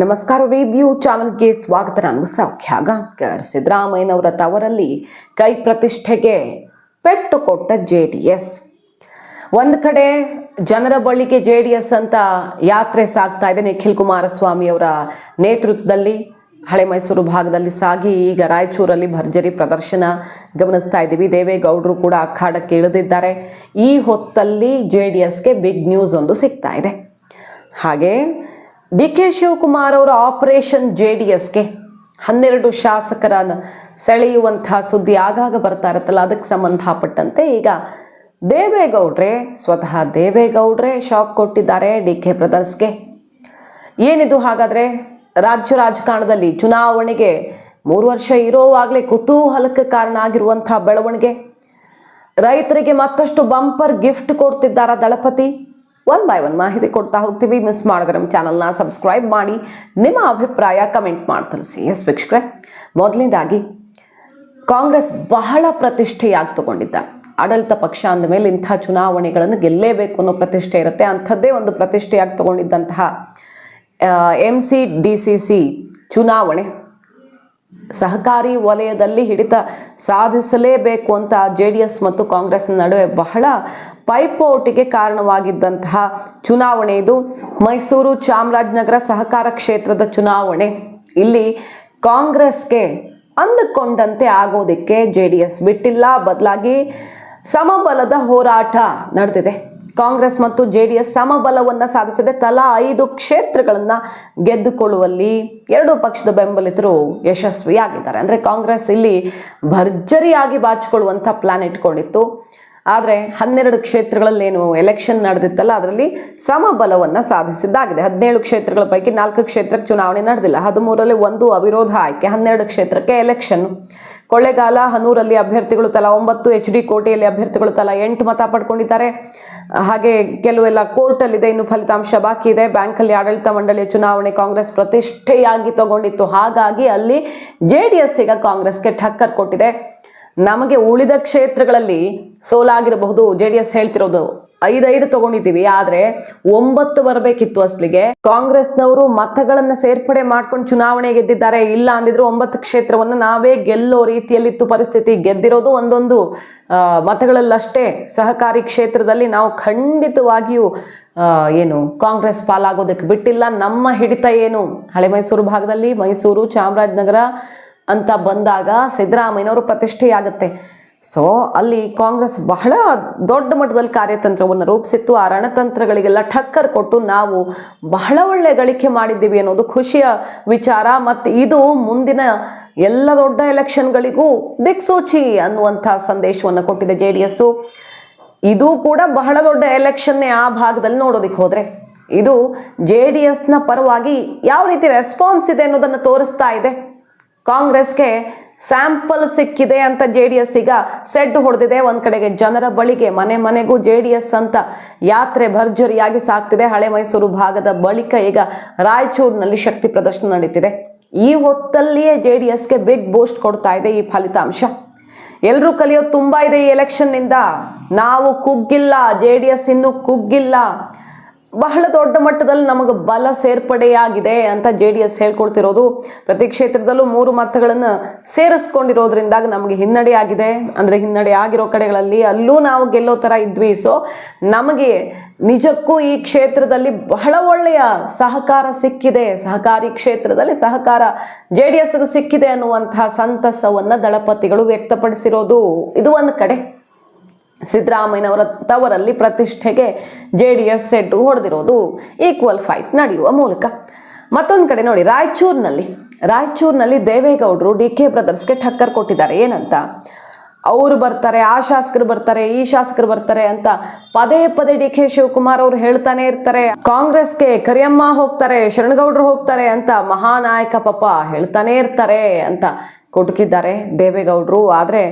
ನಮಸ್ಕಾರ ರಿವ್ಯೂ ಚಾನಲ್ಗೆ ಸ್ವಾಗತ. ನಾನು ಸೌಖ್ಯ ಗಾಂಕರ್ ಸಿದ್ದರಾಮಯ್ಯನವರ ತವರಲ್ಲಿ ಕೈ ಪ್ರತಿಷ್ಠೆಗೆ ಪೆಟ್ಟು ಕೊಟ್ಟ ಜೆ ಡಿ ಎಸ್. ಒಂದು ಕಡೆ ಜನರ ಬಳಿಗೆ ಜೆ ಡಿ ಎಸ್ ಅಂತ ಯಾತ್ರೆ ಸಾಗ್ತಾ ಇದೆ ನಿಖಿಲ್ ಕುಮಾರಸ್ವಾಮಿ ಅವರ ನೇತೃತ್ವದಲ್ಲಿ. ಹಳೆ ಮೈಸೂರು ಭಾಗದಲ್ಲಿ ಸಾಗಿ ಈಗ ರಾಯಚೂರಲ್ಲಿ ಭರ್ಜರಿ ಪ್ರದರ್ಶನ ಗಮನಿಸ್ತಾ ಇದ್ದೀವಿ. ದೇವೇಗೌಡರು ಕೂಡ ಅಖಾಡಕ್ಕೆ ಇಳಿದಿದ್ದಾರೆ. ಈ ಹೊತ್ತಲ್ಲಿ ಜೆ ಡಿ ಎಸ್ಗೆ ಬಿಗ್ ನ್ಯೂಸ್ ಒಂದು ಸಿಗ್ತಾ ಇದೆ. ಹಾಗೆ ಡಿ ಕೆ ಶಿವಕುಮಾರ್ ಅವರ ಆಪರೇಷನ್ ಜೆ ಡಿ ಎಸ್ಗೆ ಹನ್ನೆರಡು ಶಾಸಕರ ಸೆಳೆಯುವಂತಹ ಸುದ್ದಿ ಆಗಾಗ ಬರ್ತಾ ಇರುತ್ತಲ್ಲ, ಅದಕ್ಕೆ ಸಂಬಂಧಪಟ್ಟಂತೆ ಈಗ ದೇವೇಗೌಡ್ರೆ, ಸ್ವತಃ ದೇವೇಗೌಡ್ರೆ ಶಾಕ್ ಕೊಟ್ಟಿದ್ದಾರೆ ಡಿ ಕೆ ಬ್ರದರ್ಸ್ಗೆ. ಏನಿದು ಹಾಗಾದರೆ? ರಾಜ್ಯ ರಾಜಕಾರಣದಲ್ಲಿ ಚುನಾವಣೆಗೆ ಮೂರು ವರ್ಷ ಇರೋವಾಗಲೇ ಕುತೂಹಲಕ್ಕೆ ಕಾರಣ ಆಗಿರುವಂಥ ಬೆಳವಣಿಗೆ. ರೈತರಿಗೆ ಮತ್ತಷ್ಟು ಬಂಪರ್ ಗಿಫ್ಟ್ ಕೊಡ್ತಿದ್ದಾರಾ ದಳಪತಿ? ಒನ್ ಬೈ ಒನ್ ಮಾಹಿತಿ ಕೊಡ್ತಾ ಹೋಗ್ತೀವಿ. ಮಿಸ್ ಮಾಡಿದ್ರೆ ನಮ್ಮ ಚಾನಲ್ನ ಸಬ್ಸ್ಕ್ರೈಬ್ ಮಾಡಿ. ನಿಮ್ಮ ಅಭಿಪ್ರಾಯ ಕಮೆಂಟ್ ಮಾಡಿ ತಿಳಿಸಿ. ಎಸ್ ವೀಕ್ಷಕರೇ ಮೊದಲನೇದಾಗಿ ಕಾಂಗ್ರೆಸ್ ಬಹಳ ಪ್ರತಿಷ್ಠೆಯಾಗಿ ತಗೊಂಡಿದ್ದ. ಆಡಳಿತ ಪಕ್ಷ ಅಂದಮೇಲೆ ಇಂಥ ಚುನಾವಣೆಗಳನ್ನು ಗೆಲ್ಲೇಬೇಕು ಅನ್ನೋ ಪ್ರತಿಷ್ಠೆ ಇರುತ್ತೆ. ಅಂಥದ್ದೇ ಒಂದು ಪ್ರತಿಷ್ಠೆಯಾಗಿ ತಗೊಂಡಿದ್ದಂತಹ M C D C C ಚುನಾವಣೆ. ಸಹಕಾರಿ ವಲಯದಲ್ಲಿ ಹಿಡಿತ ಸಾಧಿಸಲೇಬೇಕು ಅಂತ ಜೆ ಡಿ ಎಸ್ ಮತ್ತು ಕಾಂಗ್ರೆಸ್ನ ನಡುವೆ ಬಹಳ ಪೈಪೋಟಿಗೆ ಕಾರಣವಾಗಿದ್ದಂತಹ ಚುನಾವಣೆ ಇದು. ಮೈಸೂರು ಚಾಮರಾಜನಗರ ಸಹಕಾರ ಕ್ಷೇತ್ರದ ಚುನಾವಣೆ. ಇಲ್ಲಿ ಕಾಂಗ್ರೆಸ್ಗೆ ಅಂದುಕೊಂಡಂತೆ ಆಗೋದಕ್ಕೆ ಜೆ ಬಿಟ್ಟಿಲ್ಲ. ಬದಲಾಗಿ ಸಮಬಲದ ಹೋರಾಟ ನಡೆದಿದೆ. ಕಾಂಗ್ರೆಸ್ ಮತ್ತು ಜೆ ಡಿ ಎಸ್ ಸಮಬಲವನ್ನು ಸಾಧಿಸಿದೆ ತಲಾ ಐದು ಕ್ಷೇತ್ರಗಳನ್ನು ಗೆದ್ದುಕೊಳ್ಳುವಲ್ಲಿ ಎರಡೂ ಪಕ್ಷದ ಬೆಂಬಲಿತರು ಯಶಸ್ವಿಯಾಗಿದ್ದಾರೆ. ಅಂದರೆ ಕಾಂಗ್ರೆಸ್ ಇಲ್ಲಿ ಭರ್ಜರಿಯಾಗಿ ಬಾಚಿಕೊಳ್ಳುವಂಥ ಪ್ಲಾನ್ ಇಟ್ಕೊಂಡಿತ್ತು. ಆದರೆ ಹನ್ನೆರಡು ಕ್ಷೇತ್ರಗಳಲ್ಲೇನು ಎಲೆಕ್ಷನ್ ನಡೆದಿತ್ತಲ್ಲ, ಅದರಲ್ಲಿ ಸಮಬಲವನ್ನು ಸಾಧಿಸಿದ್ದಾಗಿದೆ. ಹದಿನೇಳು ಕ್ಷೇತ್ರಗಳ ಪೈಕಿ ನಾಲ್ಕು ಕ್ಷೇತ್ರಕ್ಕೆ ಚುನಾವಣೆ ನಡೆದಿಲ್ಲ. ಹದಿಮೂರರಲ್ಲಿ ಒಂದು ಅವಿರೋಧ ಆಯ್ಕೆ, ಹನ್ನೆರಡು ಕ್ಷೇತ್ರಕ್ಕೆ ಎಲೆಕ್ಷನ್ ಕೊಳ್ಳೇಗಾಲ, ಹನೂರಲ್ಲಿ ಅಭ್ಯರ್ಥಿಗಳು ತಲಾ ಒಂಬತ್ತು, ಎಚ್ ಡಿ ಕೋಟೆಯಲ್ಲಿ ಅಭ್ಯರ್ಥಿಗಳು ತಲಾ ಎಂಟು ಮತ ಪಡ್ಕೊಂಡಿದ್ದಾರೆ. ಹಾಗೆ ಕೆಲವೆಲ್ಲ ಕೋರ್ಟಲ್ಲಿದೆ, ಇನ್ನು ಫಲಿತಾಂಶ ಬಾಕಿ ಇದೆ. ಬ್ಯಾಂಕಲ್ಲಿ ಆಡಳಿತ ಮಂಡಳಿಯ ಚುನಾವಣೆ ಕಾಂಗ್ರೆಸ್ ಪ್ರತಿಷ್ಠೆಯಾಗಿ ತಗೊಂಡಿತ್ತು. ಹಾಗಾಗಿ ಅಲ್ಲಿ ಜೆ ಡಿ ಎಸ್ ಈಗ ಕಾಂಗ್ರೆಸ್ಗೆ ಠಕ್ಕರ್ ಕೊಟ್ಟಿದೆ. ನಮಗೆ ಉಳಿದ ಕ್ಷೇತ್ರಗಳಲ್ಲಿ ಸೋಲಾಗಿರಬಹುದು. ಜೆ ಡಿ ಎಸ್ ಹೇಳ್ತಿರೋದು ಐದೈದು ತಗೊಂಡಿದ್ದೀವಿ, ಆದ್ರೆ ಒಂಬತ್ತು ಬರಬೇಕಿತ್ತು ಅಸಲಿಗೆ. ಕಾಂಗ್ರೆಸ್ನವರು ಮತಗಳನ್ನ ಸೇರ್ಪಡೆ ಮಾಡ್ಕೊಂಡು ಚುನಾವಣೆ ಗೆದ್ದಿದ್ದಾರೆ, ಇಲ್ಲ ಅಂದಿದ್ರು ಒಂಬತ್ತು ಕ್ಷೇತ್ರವನ್ನು ನಾವೇ ಗೆಲ್ಲೋ ರೀತಿಯಲ್ಲಿತ್ತು ಪರಿಸ್ಥಿತಿ. ಗೆದ್ದಿರೋದು ಒಂದೊಂದು ಮತಗಳಲ್ಲಷ್ಟೇ ಸಹಕಾರಿ ಕ್ಷೇತ್ರದಲ್ಲಿ ನಾವು ಖಂಡಿತವಾಗಿಯೂ ಏನು, ಕಾಂಗ್ರೆಸ್ ಪಾಲಾಗೋದಕ್ಕೆ ಬಿಟ್ಟಿಲ್ಲ. ನಮ್ಮ ಹಿಡಿತ ಏನು? ಹಳೆ ಮೈಸೂರು ಭಾಗದಲ್ಲಿ ಮೈಸೂರು ಚಾಮರಾಜನಗರ ಅಂತ ಬಂದಾಗ ಸಿದ್ದರಾಮಯ್ಯನವರು ಪ್ರತಿಷ್ಠೆಯಾಗುತ್ತೆ. ಸೊ ಅಲ್ಲಿ ಕಾಂಗ್ರೆಸ್ ಬಹಳ ದೊಡ್ಡ ಮಟ್ಟದಲ್ಲಿ ಕಾರ್ಯತಂತ್ರವನ್ನು ರೂಪಿಸಿತ್ತು. ಆ ರಣತಂತ್ರಗಳಿಗೆಲ್ಲ ಠಕ್ಕರ್ ಕೊಟ್ಟು ನಾವು ಬಹಳ ಒಳ್ಳೆ ಗಳಿಕೆ ಮಾಡಿದ್ದೀವಿ ಅನ್ನೋದು ಖುಷಿಯ ವಿಚಾರ. ಮತ್ತು ಇದು ಮುಂದಿನ ಎಲ್ಲ ದೊಡ್ಡ ಎಲೆಕ್ಷನ್ಗಳಿಗೂ ದಿಕ್ಸೂಚಿ ಅನ್ನುವಂಥ ಸಂದೇಶವನ್ನು ಕೊಟ್ಟಿದೆ ಜೆ ಡಿ ಎಸ್ಸು ಇದು ಕೂಡ ಬಹಳ ದೊಡ್ಡ ಎಲೆಕ್ಷನ್ನೇ ಆ ಭಾಗದಲ್ಲಿ ನೋಡೋದಕ್ಕೆ ಹೋದರೆ. ಇದು ಜೆ ಡಿ ಎಸ್ನ ಪರವಾಗಿ ಯಾವ ರೀತಿ ರೆಸ್ಪಾನ್ಸ್ ಇದೆ ಅನ್ನೋದನ್ನು ತೋರಿಸ್ತಾ ಇದೆ. ಕಾಂಗ್ರೆಸ್ಗೆ ಸ್ಯಾಂಪಲ್ ಸಿಕ್ಕಿದೆ ಅಂತ ಜೆ ಡಿ ಎಸ್ ಈಗ ಸೆಡ್ ಹೊಡೆದಿದೆ. ಒಂದು ಕಡೆಗೆ ಜನರ ಬಳಿಗೆ, ಮನೆ ಮನೆಗೂ ಜೆ ಡಿ ಎಸ್ ಅಂತ ಯಾತ್ರೆ ಭರ್ಜರಿಯಾಗಿ ಸಾಗ್ತಿದೆ ಹಳೆ ಮೈಸೂರು ಭಾಗದ ಬಳಿಕ ಈಗ ರಾಯಚೂರಿನಲ್ಲಿ ಶಕ್ತಿ ಪ್ರದರ್ಶನ ನಡೀತಿದೆ. ಈ ಹೊತ್ತಲ್ಲಿಯೇ ಜೆ ಡಿ ಎಸ್ಗೆ ಬಿಗ್ ಬೂಸ್ಟ್ ಕೊಡ್ತಾ ಇದೆ ಈ ಫಲಿತಾಂಶ. ಎಲ್ಲರೂ ಕಲಿಯೋದು ತುಂಬ ಇದೆ ಈ ಎಲೆಕ್ಷನ್ನಿಂದ. ನಾವು ಕುಗ್ಗಿಲ್ಲ, ಜೆ ಡಿ ಎಸ್ ಇನ್ನೂ ಕುಗ್ಗಿಲ್ಲ. ಬಹಳ ದೊಡ್ಡ ಮಟ್ಟದಲ್ಲಿ ನಮಗೆ ಬಲ ಸೇರ್ಪಡೆಯಾಗಿದೆ ಅಂತ ಜೆ ಡಿ ಎಸ್ ಹೇಳ್ಕೊಳ್ತಿರೋದು. ಪ್ರತಿ ಕ್ಷೇತ್ರದಲ್ಲೂ ಮೂರು ಮತಗಳನ್ನು ಸೇರಿಸ್ಕೊಂಡಿರೋದ್ರಿಂದಾಗಿ ನಮಗೆ ಹಿನ್ನಡೆಯಾಗಿದೆ ಅಂದರೆ ಹಿನ್ನಡೆ ಆಗಿರೋ ಕಡೆಗಳಲ್ಲಿ ಅಲ್ಲೂ ನಾವು ಗೆಲ್ಲೋ ಥರ ಇದ್ವಿ. ಸೊ ನಮಗೆ ನಿಜಕ್ಕೂ ಈ ಕ್ಷೇತ್ರದಲ್ಲಿ ಬಹಳ ಒಳ್ಳೆಯ ಸಹಕಾರ ಸಿಕ್ಕಿದೆ. ಸಹಕಾರಿ ಕ್ಷೇತ್ರದಲ್ಲಿ ಸಹಕಾರ ಜೆ ಡಿ ಎಸ್ಗೆ ಸಿಕ್ಕಿದೆ ಅನ್ನುವಂತಹ ಸಂತಸವನ್ನು ದಳಪತಿಗಳು ವ್ಯಕ್ತಪಡಿಸಿರೋದು. ಇದು ಒಂದು ಕಡೆ. ಸಿದ್ದರಾಮಯ್ಯನವರ ತವರಲ್ಲಿ ಪ್ರತಿಷ್ಠೆಗೆ ಜೆ ಡಿ ಎಸ್ ಸೆಡ್ಡು ಹೊಡೆದಿರೋದು ಈಕ್ವಲ್ ಫೈಟ್ ನಡೆಯುವ ಮೂಲಕ. ಮತ್ತೊಂದು ಕಡೆ ನೋಡಿ, ರಾಯಚೂರಿನಲ್ಲಿ ರಾಯಚೂರಿನಲ್ಲಿ ದೇವೇಗೌಡರು ಡಿ ಕೆ ಬ್ರದರ್ಸ್ಗೆ ಠಕ್ಕರ್ ಕೊಟ್ಟಿದ್ದಾರೆ. ಏನಂತ? ಅವರು ಬರ್ತಾರೆ, ಆ ಶಾಸಕರು ಬರ್ತಾರೆ, ಈ ಶಾಸಕರು ಬರ್ತಾರೆ ಅಂತ ಪದೇ ಪದೇ ಡಿ ಕೆ ಶಿವಕುಮಾರ್ ಅವರು ಹೇಳ್ತಾನೆ ಇರ್ತಾರೆ. ಕಾಂಗ್ರೆಸ್ಗೆ ಕರಿಯಮ್ಮ ಹೋಗ್ತಾರೆ, ಶರಣಗೌಡರು ಹೋಗ್ತಾರೆ ಅಂತ ಮಹಾನಾಯಕ ಪಾಪ ಹೇಳ್ತಾನೆ ಇರ್ತಾರೆ ಅಂತ ಕುಟುಕಿದ್ದಾರೆ ದೇವೇಗೌಡರು. ಆದರೆ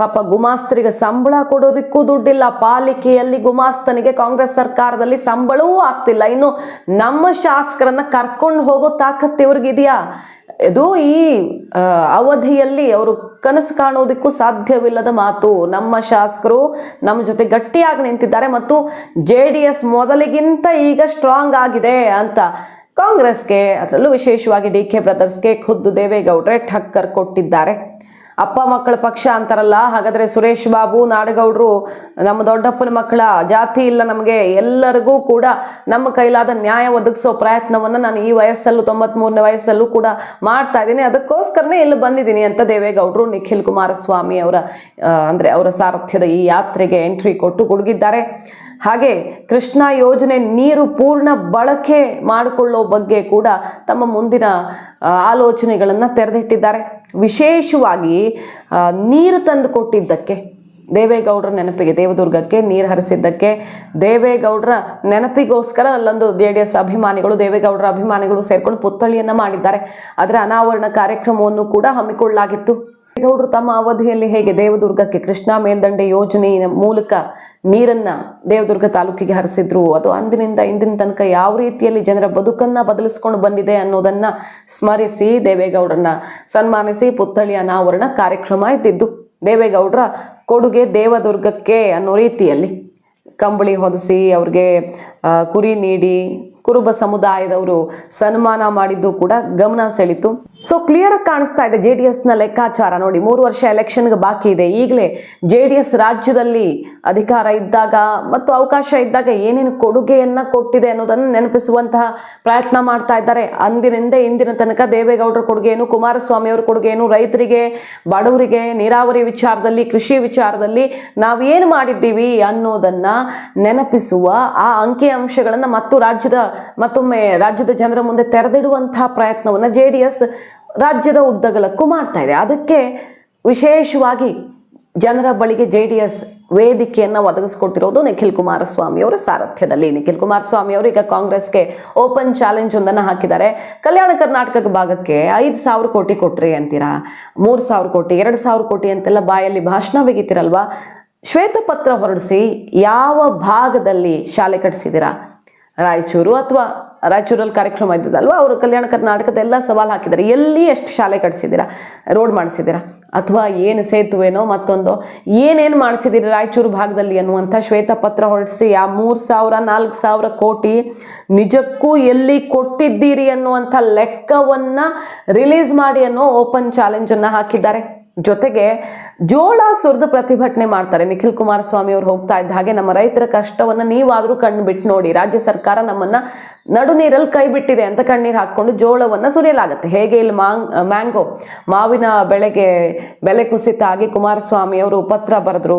ಪಾಪ ಗುಮಾಸ್ತರಿಗೆ ಸಂಬಳ ಕೊಡೋದಕ್ಕೂ ದುಡ್ಡಿಲ್ಲ. ಪಾಲಿಕೆಯಲ್ಲಿ ಗುಮಾಸ್ತನಿಗೆ ಕಾಂಗ್ರೆಸ್ ಸರ್ಕಾರದಲ್ಲಿ ಸಂಬಳವೂ ಆಗ್ತಿಲ್ಲ. ಇನ್ನು ನಮ್ಮ ಶಾಸಕರನ್ನ ಕರ್ಕೊಂಡು ಹೋಗೋ ತಾಕತ್ತು ಇವ್ರಿಗಿದೆಯಾ? ಇದು ಈ ಅವಧಿಯಲ್ಲಿ ಅವರು ಕನಸು ಕಾಣೋದಕ್ಕೂ ಸಾಧ್ಯವಿಲ್ಲದ ಮಾತು. ನಮ್ಮ ಶಾಸಕರು ನಮ್ಮ ಜೊತೆ ಗಟ್ಟಿಯಾಗಿ ನಿಂತಿದ್ದಾರೆ ಮತ್ತು ಜೆ ಮೊದಲಿಗಿಂತ ಈಗ ಸ್ಟ್ರಾಂಗ್ ಆಗಿದೆ ಅಂತ ಕಾಂಗ್ರೆಸ್ಗೆ ಅದರಲ್ಲೂ ವಿಶೇಷವಾಗಿ ಡಿ ಕೆ ಬ್ರದರ್ಸ್ಗೆ ಖುದ್ದು ದೇವೇಗೌಡರೇ ಠಕ್ಕರ್ ಕೊಟ್ಟಿದ್ದಾರೆ. ಅಪ್ಪ ಮಕ್ಕಳ ಪಕ್ಷ ಅಂತಾರಲ್ಲ, ಹಾಗಾದ್ರೆ ಸುರೇಶ್ ಬಾಬು, ನಾಡಗೌಡರು ನಮ್ಮ ದೊಡ್ಡಪ್ಪನ ಮಕ್ಕಳ ಜಾತಿ ಇಲ್ಲ ನಮಗೆ, ಎಲ್ಲರಿಗೂ ಕೂಡ ನಮ್ಮ ಕೈಲಾದ ನ್ಯಾಯ ಒದಗಿಸೋ ಪ್ರಯತ್ನವನ್ನು ನಾನು ಈ ವಯಸ್ಸಲ್ಲೂ, ತೊಂಬತ್ಮೂರನೇ ವಯಸ್ಸಲ್ಲೂ ಕೂಡ ಮಾಡ್ತಾ ಇದ್ದೀನಿ. ಅದಕ್ಕೋಸ್ಕರನೇ ಇಲ್ಲಿ ಬಂದಿದ್ದೀನಿ ಅಂತ ದೇವೇಗೌಡರು, ನಿಖಿಲ್ ಕುಮಾರಸ್ವಾಮಿ ಅವರ ಅಂದರೆ ಅವರ ಸಾರಥ್ಯದ ಈ ಯಾತ್ರೆಗೆ ಎಂಟ್ರಿ ಕೊಟ್ಟು ಗುಡುಗಿದ್ದಾರೆ ಹಾಗೆ ಕೃಷ್ಣ ಯೋಜನೆ ನೀರು ಪೂರ್ಣ ಬಳಕೆ ಮಾಡಿಕೊಳ್ಳೋ ಬಗ್ಗೆ ಕೂಡ ತಮ್ಮ ಮುಂದಿನ ಆಲೋಚನೆಗಳನ್ನು ತೆರೆದಿಟ್ಟಿದ್ದಾರೆ. ವಿಶೇಷವಾಗಿ ನೀರು ತಂದು ಕೊಟ್ಟಿದ್ದಕ್ಕೆ, ದೇವೇಗೌಡರ ನೆನಪಿಗೆ, ದೇವದುರ್ಗಕ್ಕೆ ನೀರು ಹರಿಸಿದ್ದಕ್ಕೆ, ದೇವೇಗೌಡರ ನೆನಪಿಗೋಸ್ಕರ ಅಲ್ಲೊಂದು ಜೆ ಡಿ ಎಸ್ ಅಭಿಮಾನಿಗಳು, ದೇವೇಗೌಡರ ಅಭಿಮಾನಿಗಳು ಸೇರಿಕೊಂಡು ಪುತ್ಥಳಿಯನ್ನು ಮಾಡಿದ್ದಾರೆ. ಅದರ ಅನಾವರಣ ಕಾರ್ಯಕ್ರಮವನ್ನು ಕೂಡ ಹಮ್ಮಿಕೊಳ್ಳಲಾಗಿತ್ತು. ದೇವೇಗೌಡರು ತಮ್ಮ ಅವಧಿಯಲ್ಲಿ ಹೇಗೆ ದೇವದುರ್ಗಕ್ಕೆ ಕೃಷ್ಣಾ ಮೇಲ್ದಂಡೆ ಯೋಜನೆಯ ಮೂಲಕ ನೀರನ್ನ ದೇವದುರ್ಗ ತಾಲೂಕಿಗೆ ಹರಿಸಿದ್ರು? ಅದು ಅಂದಿನಿಂದ ಇಂದಿನ ತನಕ ಯಾವ ರೀತಿಯಲ್ಲಿ ಜನರ ಬದುಕನ್ನ ಬದಲಿಸ್ಕೊಂಡು ಬಂದಿದೆ ಅನ್ನೋದನ್ನ ಸ್ಮರಿಸಿ ದೇವೇಗೌಡರನ್ನ ಸನ್ಮಾನಿಸಿ ಪುತ್ಥಳಿ ಅನಾವರಣ ಕಾರ್ಯಕ್ರಮ ಇದ್ದಿದ್ದು. ದೇವೇಗೌಡರ ಕೊಡುಗೆ ದೇವದುರ್ಗಕ್ಕೆ ಅನ್ನೋ ರೀತಿಯಲ್ಲಿ ಕಂಬಳಿ ಹೊದಿಸಿ ಅವ್ರಿಗೆ ಕುರಿ ನೀಡಿ ಕುರುಬ ಸಮುದಾಯದವರು ಸನ್ಮಾನ ಮಾಡಿದ್ದು ಕೂಡ ಗಮನ ಸೆಳೀತು ಸೊ ಕ್ಲಿಯರ್ ಆಗಿ ಕಾಣಿಸ್ತಾ ಇದೆ ಜೆ ಡಿ ಎಸ್ನ ಲೆಕ್ಕಾಚಾರ. ನೋಡಿ, ಮೂರು ವರ್ಷ ಎಲೆಕ್ಷನ್ಗೆ ಬಾಕಿ ಇದೆ. ಈಗಲೇ ಜೆ ಡಿ ಎಸ್ ರಾಜ್ಯದಲ್ಲಿ ಅಧಿಕಾರ ಇದ್ದಾಗ ಮತ್ತು ಅವಕಾಶ ಇದ್ದಾಗ ಏನೇನು ಕೊಡುಗೆಯನ್ನು ಕೊಟ್ಟಿದೆ ಅನ್ನೋದನ್ನು ನೆನಪಿಸುವಂತಹ ಪ್ರಯತ್ನ ಮಾಡ್ತಾ ಇದ್ದಾರೆ. ಅಂದಿನಿಂದ ಇಂದಿನ ತನಕ ದೇವೇಗೌಡರ ಕೊಡುಗೆ ಏನು ಕುಮಾರಸ್ವಾಮಿ ಅವರ ಕೊಡುಗೆ ಏನು ರೈತರಿಗೆ, ಬಡವರಿಗೆ, ನೀರಾವರಿ ವಿಚಾರದಲ್ಲಿ, ಕೃಷಿ ವಿಚಾರದಲ್ಲಿ ನಾವು ಏನು ಮಾಡಿದ್ದೀವಿ ಅನ್ನೋದನ್ನು ನೆನಪಿಸುವ ಆ ಅಂಕಿ ಅಂಶಗಳನ್ನು ಮತ್ತು ರಾಜ್ಯದ ಮತ್ತೊಮ್ಮೆ ರಾಜ್ಯದ ಜನರ ಮುಂದೆ ತೆರೆದಿಡುವಂತಹ ಪ್ರಯತ್ನವನ್ನು ಜೆ ರಾಜ್ಯದ ಉದ್ದಗಲಕ್ಕೂ ಮಾಡ್ತಾ ಇದೆ. ಅದಕ್ಕೆ ವಿಶೇಷವಾಗಿ ಜನರ ಬಳಿಗೆ ಜೆ ಡಿ ಎಸ್ ವೇದಿಕೆಯನ್ನು ಒದಗಿಸ್ಕೊಟ್ಟಿರೋದು ನಿಖಿಲ್ ಕುಮಾರಸ್ವಾಮಿ ಅವರ ಸಾರಥ್ಯದಲ್ಲಿ. ನಿಖಿಲ್ ಕುಮಾರಸ್ವಾಮಿ ಅವರು ಈಗ ಕಾಂಗ್ರೆಸ್ಗೆ ಓಪನ್ ಚಾಲೆಂಜ್ ಒಂದನ್ನು ಹಾಕಿದ್ದಾರೆ. ಕಲ್ಯಾಣ ಕರ್ನಾಟಕ ಭಾಗಕ್ಕೆ ಐದು ಸಾವಿರ ಕೋಟಿ ಕೊಟ್ರಿ ಅಂತೀರಾ? ಮೂರು ಸಾವಿರ ಕೋಟಿ, ಎರಡು ಸಾವಿರ ಕೋಟಿ ಅಂತೆಲ್ಲ ಬಾಯಲ್ಲಿ ಭಾಷಣ ಬಿಗಿತಿರಲ್ವಾ ಶ್ವೇತಪತ್ರ ಹೊರಡಿಸಿ ಯಾವ ಭಾಗದಲ್ಲಿ ಶಾಲೆ ಕಟ್ಟಿಸಿದ್ದೀರಾ ರಾಯಚೂರು ಅಥವಾ ರಾಯಚೂರಲ್ಲಿ ಕಾರ್ಯಕ್ರಮ ಇದ್ದದಲ್ವ? ಅವರು ಕಲ್ಯಾಣ ಕರ್ನಾಟಕದ ಎಲ್ಲ ಸವಾಲು ಹಾಕಿದ್ದಾರೆ. ಎಲ್ಲಿ ಎಷ್ಟು ಶಾಲೆ ಕಟ್ಸಿದ್ದೀರಾ? ರೋಡ್ ಮಾಡಿಸಿದ್ದೀರಾ? ಅಥವಾ ಏನು ಸೇತುವೆನೋ ಮತ್ತೊಂದು? ಏನೇನು ಮಾಡಿಸಿದ್ದೀರಿ ರಾಯಚೂರು ಭಾಗದಲ್ಲಿ ಅನ್ನುವಂಥ ಶ್ವೇತಪತ್ರ ಹೊರಡಿಸಿ, ಆ ಮೂರು ಸಾವಿರ, ನಾಲ್ಕು ಸಾವಿರ ಕೋಟಿ ನಿಜಕ್ಕೂ ಎಲ್ಲಿ ಕೊಟ್ಟಿದ್ದೀರಿ ಅನ್ನುವಂಥ ಲೆಕ್ಕವನ್ನು ರಿಲೀಸ್ ಮಾಡಿ ಅನ್ನೋ ಓಪನ್ ಚಾಲೆಂಜನ್ನು ಹಾಕಿದ್ದಾರೆ. ಜೊತೆಗೆ ಜೋಳ ಸುರಿದು ಪ್ರತಿಭಟನೆ ಮಾಡ್ತಾರೆ. ನಿಖಿಲ್ ಕುಮಾರಸ್ವಾಮಿ ಅವರು ಹೋಗ್ತಾ ಇದ್ದ ಹಾಗೆ ನಮ್ಮ ರೈತರ ಕಷ್ಟವನ್ನು ನೀವಾದರೂ ಕಣ್ಣು ಬಿಟ್ಟು ನೋಡಿ, ರಾಜ್ಯ ಸರ್ಕಾರ ನಮ್ಮನ್ನ ನಡು ನೀರಲ್ಲಿ ಕೈ ಬಿಟ್ಟಿದೆ ಅಂತ ಕಣ್ಣೀರು ಹಾಕ್ಕೊಂಡು ಜೋಳವನ್ನು ಸುರಿಯಲಾಗುತ್ತೆ. ಹೇಗೆ ಇಲ್ಲಿ ಮ್ಯಾಂಗೋ ಮಾವಿನ ಬೆಳೆಗೆ ಬೆಲೆ ಕುಸಿತ ಆಗಿ ಕುಮಾರಸ್ವಾಮಿ ಅವರು ಪತ್ರ ಬರೆದ್ರು,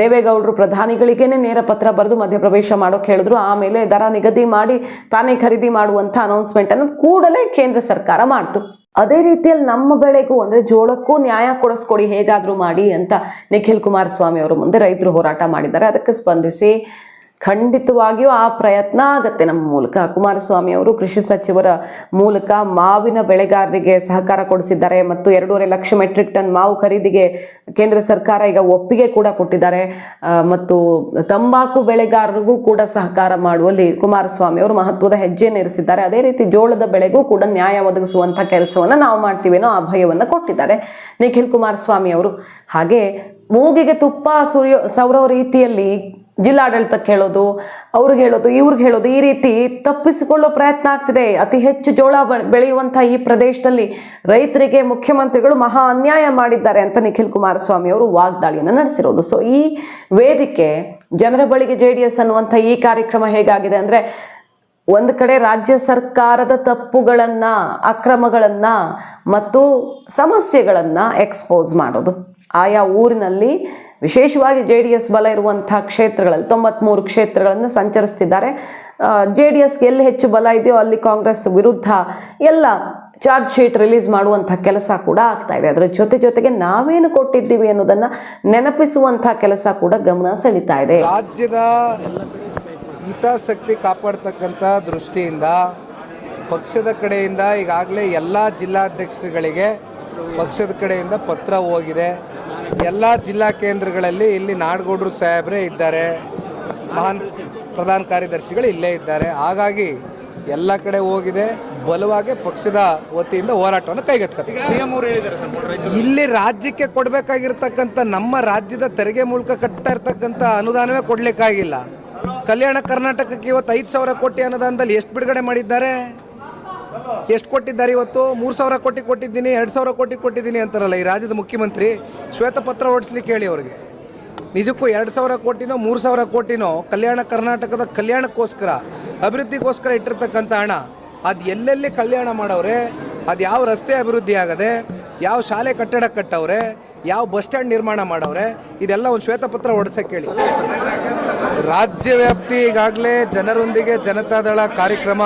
ದೇವೇಗೌಡರು ಪ್ರಧಾನಿಗಳಿಗೇನೆ ನೇರ ಪತ್ರ ಬರೆದು ಮಧ್ಯಪ್ರವೇಶ ಮಾಡೋಕೆ ಹೇಳಿದ್ರು, ಆಮೇಲೆ ದರ ನಿಗದಿ ಮಾಡಿ ತಾನೇ ಖರೀದಿ ಮಾಡುವಂಥ ಅನೌನ್ಸ್ಮೆಂಟನ್ನು ಕೂಡಲೇ ಕೇಂದ್ರ ಸರ್ಕಾರ ಮಾಡ್ತು. ಅದೇ ರೀತಿಯಲ್ಲಿ ನಮ್ಮ ಬೆಳೆಗೂ ಅಂದರೆ ಜೋಳಕ್ಕೂ ನ್ಯಾಯ ಕೊಡಿಸ್ಕೊಡಿ ಹೇಗಾದರೂ ಮಾಡಿ ಅಂತ ನಿಖಿಲ್ ಕುಮಾರಸ್ವಾಮಿ ಅವರು ಮುಂದೆ ರೈತರು ಹೋರಾಟ ಮಾಡಿದ್ದಾರೆ. ಅದಕ್ಕೆ ಸ್ಪಂದಿಸಿ ಖಂಡಿತವಾಗಿಯೂ ಆ ಪ್ರಯತ್ನ ಆಗತ್ತೆ ನಮ್ಮ ಮೂಲಕ. ಕುಮಾರಸ್ವಾಮಿ ಅವರು ಕೃಷಿ ಸಚಿವರ ಮೂಲಕ ಮಾವಿನ ಬೆಳೆಗಾರರಿಗೆ ಸಹಕಾರ ಕೊಡಿಸಿದ್ದಾರೆ ಮತ್ತು ಎರಡೂವರೆ ಲಕ್ಷ ಮೆಟ್ರಿಕ್ ಟನ್ ಮಾವು ಖರೀದಿಗೆ ಕೇಂದ್ರ ಸರ್ಕಾರ ಈಗ ಒಪ್ಪಿಗೆ ಕೂಡ ಕೊಟ್ಟಿದ್ದಾರೆ. ಮತ್ತು ತಂಬಾಕು ಬೆಳೆಗಾರರಿಗೂ ಕೂಡ ಸಹಕಾರ ಮಾಡುವಲ್ಲಿ ಕುಮಾರಸ್ವಾಮಿ ಅವರು ಮಹತ್ವದ ಹೆಜ್ಜೆಯನ್ನು ಇರಿಸಿದ್ದಾರೆ ಅದೇ ರೀತಿ ಜೋಳದ ಬೆಳೆಗೂ ಕೂಡ ನ್ಯಾಯ ಒದಗಿಸುವಂಥ ಕೆಲಸವನ್ನು ನಾವು ಮಾಡ್ತೀವೇನೋ ಆ ಭಯವನ್ನು ಕೊಟ್ಟಿದ್ದಾರೆ ನಿಖಿಲ್ ಕುಮಾರಸ್ವಾಮಿ ಅವರು. ಹಾಗೆ ಮೂಗಿಗೆ ತುಪ್ಪ ಸುರಿಯೋ ಸೌರವ ರೀತಿಯಲ್ಲಿ ಜಿಲ್ಲಾಡಳಿತಕ್ಕೆ ಹೇಳೋದು, ಅವ್ರಿಗೆ ಹೇಳೋದು, ಇವ್ರಿಗೆ ಹೇಳೋದು ಈ ರೀತಿ ತಪ್ಪಿಸಿಕೊಳ್ಳೋ ಪ್ರಯತ್ನ ಆಗ್ತಿದೆ. ಅತಿ ಹೆಚ್ಚು ಜೋಳ ಬೆಳೆಯುವಂಥ ಈ ಪ್ರದೇಶದಲ್ಲಿ ರೈತರಿಗೆ ಮುಖ್ಯಮಂತ್ರಿಗಳು ಮಹಾ ಅನ್ಯಾಯ ಮಾಡಿದ್ದಾರೆ ಅಂತ ನಿಖಿಲ್ ಕುಮಾರಸ್ವಾಮಿ ಅವರು ವಾಗ್ದಾಳಿಯನ್ನು ನಡೆಸಿರೋದು. ಸೊ ಈ ವೇದಿಕೆ ಜನರ ಬಳಿಗೆ ಜೆ ಡಿ ಈ ಕಾರ್ಯಕ್ರಮ ಹೇಗಾಗಿದೆ ಅಂದರೆ ಒಂದು ಕಡೆ ರಾಜ್ಯ ಸರ್ಕಾರದ ತಪ್ಪುಗಳನ್ನು, ಅಕ್ರಮಗಳನ್ನು ಮತ್ತು ಸಮಸ್ಯೆಗಳನ್ನು ಎಕ್ಸ್ಪೋಸ್ ಮಾಡೋದು. ಆಯಾ ಊರಿನಲ್ಲಿ ವಿಶೇಷವಾಗಿ ಜೆ ಡಿ ಎಸ್ ಬಲ ಇರುವಂಥ ಕ್ಷೇತ್ರಗಳಲ್ಲಿ ತೊಂಬತ್ಮೂರು ಕ್ಷೇತ್ರಗಳನ್ನು ಸಂಚರಿಸ್ತಿದ್ದಾರೆ. ಜೆ ಡಿ ಎಸ್ಗೆ ಎಲ್ಲಿ ಹೆಚ್ಚು ಬಲ ಇದೆಯೋ ಅಲ್ಲಿ ಕಾಂಗ್ರೆಸ್ ವಿರುದ್ಧ ಎಲ್ಲ ಚಾರ್ಜ್ ಶೀಟ್ ರಿಲೀಸ್ ಮಾಡುವಂಥ ಕೆಲಸ ಕೂಡ ಆಗ್ತಾ ಇದೆ. ಅದರ ಜೊತೆ ಜೊತೆಗೆ ನಾವೇನು ಕೊಟ್ಟಿದ್ದೀವಿ ಅನ್ನೋದನ್ನ ನೆನಪಿಸುವಂಥ ಕೆಲಸ ಕೂಡ ಗಮನ ಸೆಳೀತಾ ಇದೆ. ರಾಜ್ಯದ ಹಿತಾಸಕ್ತಿ ಕಾಪಾಡ್ತಕ್ಕಂಥ ದೃಷ್ಟಿಯಿಂದ, ಪಕ್ಷದ ಕಡೆಯಿಂದ ಈಗಾಗಲೇ ಎಲ್ಲ ಜಿಲ್ಲಾಧ್ಯಕ್ಷರುಗಳಿಗೆ ಪಕ್ಷದ ಕಡೆಯಿಂದ ಪತ್ರ ಹೋಗಿದೆ. ಎಲ್ಲ ಜಿಲ್ಲಾ ಕೇಂದ್ರಗಳಲ್ಲಿ ಇಲ್ಲಿ ನಾಡಗೌಡರು ಸಾಹೇಬರೇ ಇದ್ದಾರೆ. ಮಹಾನ್ ಪ್ರಧಾನ ಕಾರ್ಯದರ್ಶಿಗಳು ಇಲ್ಲೇ ಇದ್ದಾರೆ. ಹಾಗಾಗಿ ಎಲ್ಲ ಕಡೆ ಹೋಗಿದೆ. ಬಲವಾಗಿ ಪಕ್ಷದ ವತಿಯಿಂದ ಹೋರಾಟವನ್ನು ಕೈಗೆತ್ಕೊತೀವಿ ಇಲ್ಲಿ ರಾಜ್ಯಕ್ಕೆ ಕೊಡಬೇಕಾಗಿರ್ತಕ್ಕಂಥ ನಮ್ಮ ರಾಜ್ಯದ ತೆರಿಗೆ ಮೂಲಕ ಕಟ್ತಾ ಇರ್ತಕ್ಕಂಥ ಅನುದಾನವೇ ಕೊಡಲಿಕ್ಕಾಗಿಲ್ಲ. ಕಲ್ಯಾಣ ಕರ್ನಾಟಕಕ್ಕೆ ಇವತ್ತು ಐದು ಸಾವಿರ ಕೋಟಿ ಅನುದಾನದಲ್ಲಿ ಎಷ್ಟು ಬಿಡುಗಡೆ ಮಾಡಿದ್ದಾರೆ? ಎಷ್ಟು ಕೊಟ್ಟಿದ್ದಾರೆ ಇವತ್ತು? ಮೂರು ಸಾವಿರ ಕೋಟಿ ಕೊಟ್ಟಿದ್ದೀನಿ, ಎರಡು ಸಾವಿರ ಕೋಟಿ ಕೊಟ್ಟಿದ್ದೀನಿ ಅಂತಾರಲ್ಲ ಈ ರಾಜ್ಯದ ಮುಖ್ಯಮಂತ್ರಿ. ಶ್ವೇತಪತ್ರ ಹೊಡಿಸ್ಲಿಕ್ಕೆ ಹೇಳಿ ಅವ್ರಿಗೆ. ನಿಜಕ್ಕೂ ಎರಡು ಸಾವಿರ ಕೋಟಿನೋ, ಮೂರು ಸಾವಿರ ಕೋಟಿನೋ ಕಲ್ಯಾಣ ಕರ್ನಾಟಕದ ಕಲ್ಯಾಣಕ್ಕೋಸ್ಕರ, ಅಭಿವೃದ್ಧಿಗೋಸ್ಕರ ಇಟ್ಟಿರ್ತಕ್ಕಂಥ ಹಣ, ಅದು ಎಲ್ಲೆಲ್ಲಿ ಕಲ್ಯಾಣ ಮಾಡವ್ರೆ? ಅದು ಯಾವ ರಸ್ತೆ ಅಭಿವೃದ್ಧಿ ಆಗದೆ, ಯಾವ ಶಾಲೆ ಕಟ್ಟಡ ಕಟ್ಟವ್ರೆ, ಯಾವ ಬಸ್ ಸ್ಟ್ಯಾಂಡ್ ನಿರ್ಮಾಣ ಮಾಡವ್ರೆ? ಇದೆಲ್ಲ ಒಂದು ಶ್ವೇತಪತ್ರ ಹೊಡ್ಸಕ್ಕೆ ಹೇಳಿ. ರಾಜ್ಯ ವ್ಯಾಪ್ತಿ ಈಗಾಗಲೇ ಜನರೊಂದಿಗೆ ಜನತಾದಳ ಕಾರ್ಯಕ್ರಮ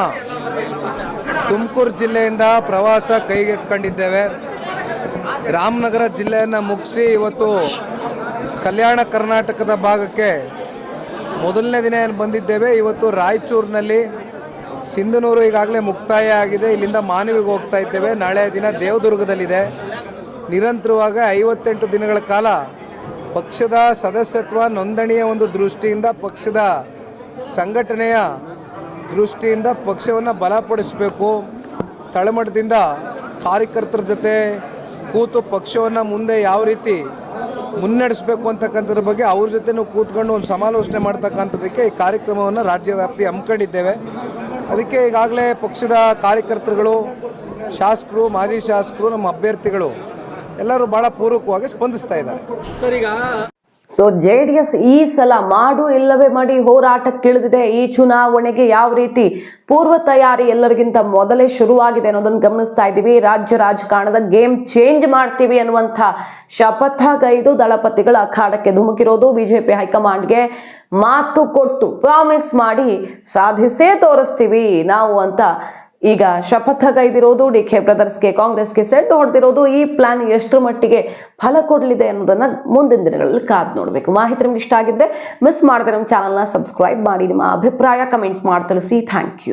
ತುಮಕೂರು ಜಿಲ್ಲೆಯಿಂದ ಪ್ರವಾಸ ಕೈಗೆತ್ಕೊಂಡಿದ್ದೇವೆ ರಾಮನಗರ ಜಿಲ್ಲೆಯನ್ನು ಮುಗಿಸಿ ಇವತ್ತು ಕಲ್ಯಾಣ ಕರ್ನಾಟಕದ ಭಾಗಕ್ಕೆ ಮೊದಲನೇ ದಿನ ಏನು ಬಂದಿದ್ದೇವೆ. ಇವತ್ತು ರಾಯಚೂರಿನಲ್ಲಿ ಸಿಂಧನೂರು ಈಗಾಗಲೇ ಮುಕ್ತಾಯ ಆಗಿದೆ. ಇಲ್ಲಿಂದ ಮಾನವಿಗೆ ಹೋಗ್ತಾ ಇದ್ದೇವೆ. ನಾಳೆ ದಿನ ದೇವದುರ್ಗದಲ್ಲಿದೆ. ನಿರಂತರವಾಗಿ ಐವತ್ತೆಂಟು ದಿನಗಳ ಕಾಲ ಪಕ್ಷದ ಸದಸ್ಯತ್ವ, ನೋಂದಣಿಯ ಒಂದು ದೃಷ್ಟಿಯಿಂದ ಪಕ್ಷದ ಸಂಘಟನೆಯ ದೃಷ್ಟಿಯಿಂದ ಪಕ್ಷವನ್ನು ಬಲಪಡಿಸಬೇಕು. ತಳಮಟ್ಟದಿಂದ ಕಾರ್ಯಕರ್ತರ ಜೊತೆ ಕೂತು ಪಕ್ಷವನ್ನು ಮುಂದೆ ಯಾವ ರೀತಿ ಮುನ್ನಡೆಸಬೇಕು ಅಂತಕ್ಕಂಥದ್ರ ಬಗ್ಗೆ ಅವ್ರ ಜೊತೆನೂ ಕೂತ್ಕೊಂಡು ಒಂದು ಸಮಾಲೋಚನೆ ಮಾಡ್ತಕ್ಕಂಥದ್ದಕ್ಕೆ ಈ ಕಾರ್ಯಕ್ರಮವನ್ನು ರಾಜ್ಯ ವ್ಯಾಪ್ತಿ ಹಮ್ಮಿಕೊಂಡಿದ್ದೇವೆ. ಅದಕ್ಕೆ ಈಗಾಗಲೇ ಪಕ್ಷದ ಕಾರ್ಯಕರ್ತರುಗಳು, ಶಾಸಕರು, ಮಾಜಿ ಶಾಸಕರು, ನಮ್ಮ ಅಭ್ಯರ್ಥಿಗಳು ಎಲ್ಲರೂ ಭಾಳ ಪೂರ್ವಕವಾಗಿ ಸ್ಪಂದಿಸ್ತಾ ಇದ್ದಾರೆ. ಸೊ ಜೆ ಡಿ ಎಸ್ ಈ ಸಲ ಮಾಡು ಇಲ್ಲವೇ ಮಾಡಿ ಹೋರಾಟಕ್ಕಿಳಿದಿದೆ ಈ ಚುನಾವಣೆಗೆ ಯಾವ ರೀತಿ ಪೂರ್ವ ತಯಾರಿ ಎಲ್ಲರಿಗಿಂತ ಮೊದಲೇ ಶುರುವಾಗಿದೆ ಅನ್ನೋದನ್ನು ಗಮನಿಸ್ತಾ ಇದ್ದೀವಿ. ರಾಜ್ಯ ರಾಜಕಾರಣದ ಗೇಮ್ ಚೇಂಜ್ ಮಾಡ್ತೀವಿ ಅನ್ನುವಂಥ ಶಪಥಗೈದು ದಳಪತಿಗಳ ಅಖಾಡಕ್ಕೆ ಧುಮುಕಿರೋದು ಬಿಜೆಪಿ ಹೈಕಮಾಂಡ್ಗೆ. ಮಾತು ಕೊಟ್ಟು ಪ್ರಾಮಿಸ್ ಮಾಡಿ ಸಾಧಿಸೇ ತೋರಿಸ್ತೀವಿ ನಾವು ಅಂತ ಈಗ ಶಪಥಗೈದಿರೋದು ಡಿ ಕೆ ಬ್ರದರ್ಸ್ಗೆ, ಕಾಂಗ್ರೆಸ್ಗೆ ಸೆಟ್ ಹೊಡೆದಿರೋದು ಈ ಪ್ಲಾನ್ ಎಷ್ಟರ ಮಟ್ಟಿಗೆ ಫಲ ಕೊಡಲಿದೆ ಅನ್ನೋದನ್ನು ಮುಂದಿನ ದಿನಗಳಲ್ಲಿ ಕಾದು ನೋಡಬೇಕು. ಮಾಹಿತಿ ನಿಮ್ಗೆ ಇಷ್ಟ ಆಗಿದ್ರೆ ಮಿಸ್ ಮಾಡದೆ ನಮ್ಮ ಚಾನಲ್ನ ಸಬ್ಸ್ಕ್ರೈಬ್ ಮಾಡಿ, ನಿಮ್ಮ ಅಭಿಪ್ರಾಯ ಕಮೆಂಟ್ ಮಾಡಿ ತಿಳಿಸಿ. Thank you